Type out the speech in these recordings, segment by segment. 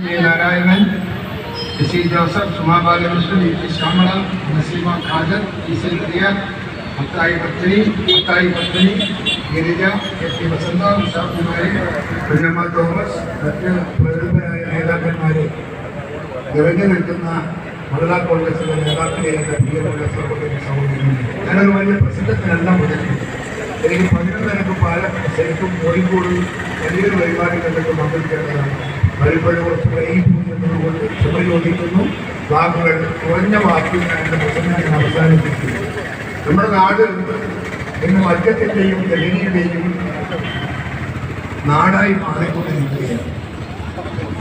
Narayanan C Joseph Suma Balakrishnan E Shyamala Naseema Khader E C Priya Mathai പത്നി മത്തായി പത്നി Girija K P Vasantha Ushakumari Kunjamma Thomas മറ്റ് പ്രഗത്ഭരായ നേതാക്കന്മാരെ. നിറഞ്ഞു നിൽക്കുന്ന മഹിളാ കോൺഗ്രസിലെ നേതാക്കളെ എന്റെ പ്രിയമുള്ള സഹോദരി സഹോദരി ഞാനൊരു വലിയ പ്രസിദ്ധത്തിനെല്ലാം മുതലുണ്ട് എനിക്ക് പതിനൊന്നരക്ക് പാലം ശരിക്കും കോഴിക്കോട് വലിയൊരു പരിപാടികളിലേക്ക് പങ്കെടുക്കേണ്ടതാണ്. വരുമ്പോഴും കുറച്ച് വൈകി എന്നതുകൊണ്ട് ക്ഷമ ചോദിക്കുന്നു വാക്കുകൾ കുറഞ്ഞ ഞാൻ എന്റെ പ്രസംഗം അവസാനിപ്പിക്കുന്നു. നമ്മുടെ നാട് ഇന്ന് മദ്യത്തിന്റെയും ലഹരിയുടെയും നാടായി മാറിക്കൊണ്ടിരിക്കുകയാണ്.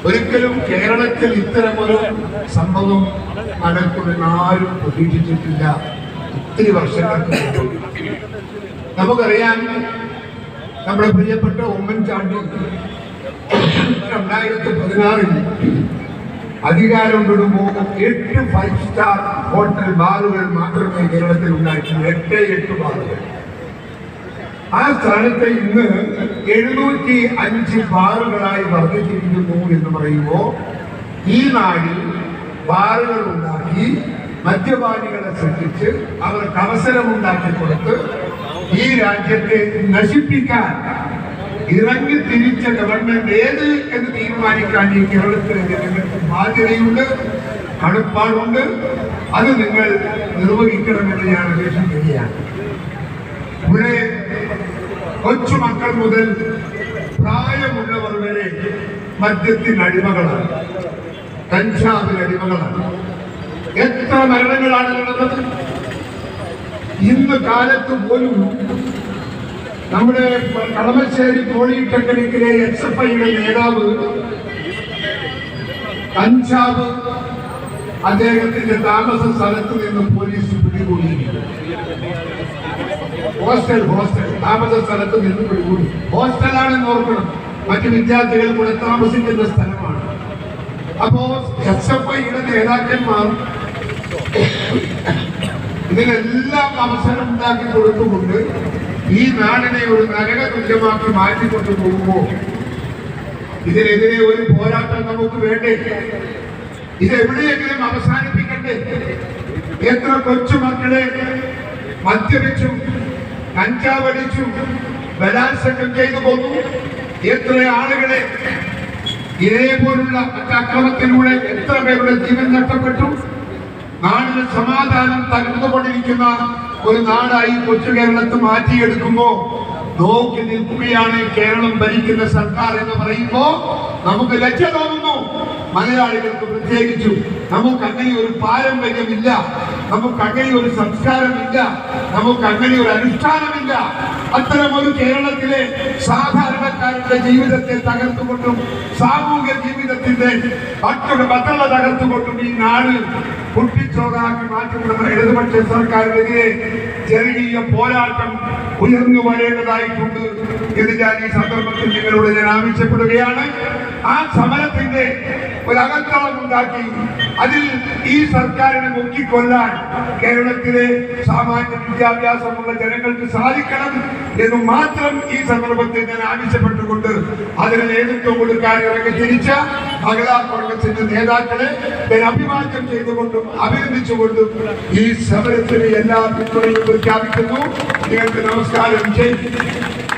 ഒരിക്കലും കേരളത്തിൽ ഇത്തരമൊരു സംഭവം നടക്കുമെന്ന് ആരും പ്രതീക്ഷിച്ചിട്ടില്ല. ഒത്തിരി വർഷങ്ങൾക്ക് നമുക്കറിയാം നമ്മുടെ പ്രിയപ്പെട്ട ഉമ്മൻചാണ്ടി രണ്ടായിരത്തി പതിനാറിൽ അധികാരം വിടുമ്പോൾ എട്ട് ഫൈവ് സ്റ്റാർ ഹോട്ടൽ ബാറുകൾ മാത്രമേ കേരളത്തിൽ ഉണ്ടായിട്ടുള്ളൂ. എട്ട് എട്ട് ബാറുകൾ ആ സ്ഥാനത്ത് ഇന്ന് എഴുന്നൂറ്റി അഞ്ച് ബാറുകളായി വർദ്ധിച്ചിരിക്കുന്നു എന്ന് പറയുമ്പോൾ ഈ നാടിൽ ബാറുകൾ ഉണ്ടാക്കി മദ്യപാനികളെ സൃഷ്ടിച്ച് അവർക്ക് അവസരമുണ്ടാക്കി കൊടുത്ത് ഈ രാജ്യത്തെ നശിപ്പിക്കാൻ ഇറങ്ങി തിരിച്ച ഗവൺമെന്റ് ഏത് എന്ന് തീരുമാനിക്കാൻ ഈ കേരളത്തിലെ ജനങ്ങൾക്ക് ബാധ്യതയുണ്ട് കടപ്പാടുണ്ട്. അത് നിങ്ങൾ നിർവഹിക്കണമെന്ന് ഞാൻ അപേക്ഷിക്കുകയാണ് ഇവിടെ കൊച്ചുമക്കൾ മുതൽ പ്രായമുള്ളവർ വരെ മദ്യത്തിന് അടിമകളാണ്. കഞ്ചാവിന് അടിമകളാണ്. എത്ര മരണങ്ങളാണ് നടന്നത് ഇന്ന് കാലത്ത് പോലും നമ്മുടെ കളമശ്ശേരി പോളിടെക്നിക്കിലെ എസ് എഫ് ഐയുടെ നേതാവ് കഞ്ചാവ് അദ്ദേഹത്തിന്റെ താമസ സ്ഥലത്ത് നിന്ന് പോലീസ് പിടികൂടി ഹോസ്റ്റൽ ഹോസ്റ്റൽ താമസ സ്ഥലത്ത് നിന്ന് പിടികൂടി. ഹോസ്റ്റലാണെന്ന് ഓർക്കണം. മറ്റു വിദ്യാർത്ഥികൾ കൂടെ താമസിക്കുന്ന സ്ഥലമാണ്. അപ്പോ എസ് എഫ് ഐയുടെ നേതാക്കന്മാർ ഇതിനെല്ലാം അവസരം ഉണ്ടാക്കി കൊടുത്തുകൊണ്ട് ഈ നാടിനെ ഒരു നരക തുല്യമാക്കി മാറ്റിക്കൊണ്ടു പോകുമ്പോൾ ഇതിനെതിരെ ഒരു പോരാട്ടം നമുക്ക് വേണ്ടേ? ഇത് എവിടെയെങ്കിലും അവസാനിപ്പിക്കണ്ടേ? എത്ര കൊച്ചുമക്കളെ മദ്യപിച്ചും കഞ്ചാവടിച്ചു ബലാത്സംഗം ചെയ്തു കൊന്നു എത്ര ആളുകളെ ഇതേപോലുള്ള അക്രമത്തിലൂടെ എത്ര പേരുടെ ജീവൻ നഷ്ടപ്പെട്ടു? നാടിന് സമാധാനം തകർന്നുകൊണ്ടിരിക്കുന്ന ഒരു നാടായി കൊച്ചു കേരളത്തെ മാറ്റിയെടുക്കുമ്പോ നോക്കി നിൽക്കുകയാണ് കേരളം ഭരിക്കുന്ന സർക്കാർ എന്ന് പറയുമ്പോ നമുക്ക് ലജ്ജ തോന്നുന്നു. മലയാളികൾക്ക് പ്രത്യേകിച്ചു നമുക്ക് അങ്ങനെ ഒരു പാരമ്പര്യമില്ല. നമുക്ക് അങ്ങനെ ഒരു സംസ്കാരമില്ല. നമുക്ക് അങ്ങനെ ഒരു അനുഷ്ഠാനമില്ല. അത്തരം ഒരു കേരളത്തിലെ സാധാരണക്കാരുടെ ജീവിതത്തെ തകർത്തുകൊണ്ടും സാമൂഹ്യ ജീവിതത്തിന്റെ മറ്റൊരു ഭദ്രത തകർത്തുകൊണ്ടും ഈ നാട് കുട്ടിച്ചോറാക്കി മാറ്റുന്ന ഇടതുപക്ഷ സർക്കാരിനെതിരെ ചെറിയ പോരാട്ടം ഉയർന്നു വരേണ്ടതായിട്ടുണ്ട് എന്ന് ഞാൻ ഈ സന്ദർഭത്തിൽ നിങ്ങളോട് ഞാൻ ആവശ്യപ്പെടുകയാണ്. ആ സമരത്തിന്റെ ഒരു അകത്തോളം ഉണ്ടാക്കി അതിൽ ഈ സർക്കാരിനെ മുക്കിക്കൊല്ലാൻ കേരളത്തിലെ സാമാന്യ വിദ്യാഭ്യാസമുള്ള ജനങ്ങൾക്ക് സാധിക്കണം എന്ന് മാത്രം ഈ സന്ദർഭത്തിൽ ഞാൻ ആവശ്യപ്പെട്ടുകൊണ്ട് അതിന് നേതൃത്വം കൊടുക്കാൻ ഇറങ്ങി തിരിച്ച മഹിളാ കോൺഗ്രസിന്റെ നേതാക്കളെ ഞാൻ അഭിവാദ്യം ചെയ്തുകൊണ്ടും അഭിനന്ദിച്ചുകൊണ്ടും ഈ സമരത്തിന് എല്ലാ പിന്തുണയും പ്രഖ്യാപിക്കുന്നു. നിങ്ങൾക്ക് നമസ്കാരം. ചെയ്യും